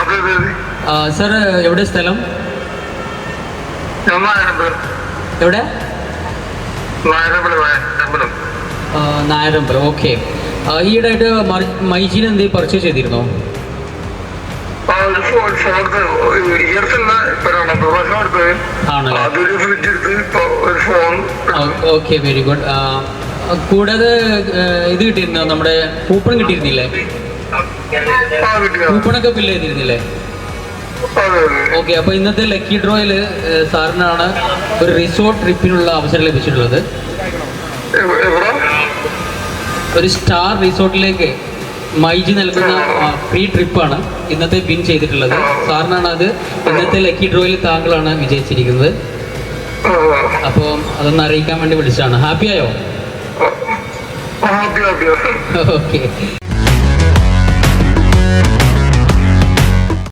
അതെ സാർ എവിടെ സ്ഥലം? എവിടെ? നായരമ്പലം ഓക്കെ ഈയിടെയായിട്ട് മൈജീൻ എന്തെങ്കിലും പർച്ചേസ് ചെയ്തിരുന്നോ? വെരി ഗുഡ് കൂടാതെ ഇത് കിട്ടിയിരുന്നോ? നമ്മുടെ കൂപ്പൺ കിട്ടിയിരുന്നില്ലേ? കൂപ്പണൊക്കെ ഫില്ല് ചെയ്തിരുന്നില്ലേ? ഓക്കെ അപ്പൊ ഇന്നത്തെ ലക്കി ഡ്രോയിൽ സാറിനാണ് ഒരു റിസോർട്ട് ട്രിപ്പിനുള്ള അവസരം ലഭിച്ചിട്ടുള്ളത്. ഒരു സ്റ്റാർ റിസോർട്ടിലേക്ക് മൈജി നൽകുന്ന ഫ്രീ ട്രിപ്പാണ് ഇന്നത്തെ വിൻ ചെയ്തിട്ടുള്ളത്. സാറിനാണ് അത് ഇന്നത്തെ ലക്കി ഡ്രോയിൽ താങ്കളാണ് വിജയിച്ചിരിക്കുന്നത്. അപ്പോൾ അതൊന്ന് അറിയിക്കാൻ വേണ്ടി വിളിച്ചതാണ്. ഹാപ്പിയായോ ഹാപ്പി ഹാപ്പി ഓക്കെ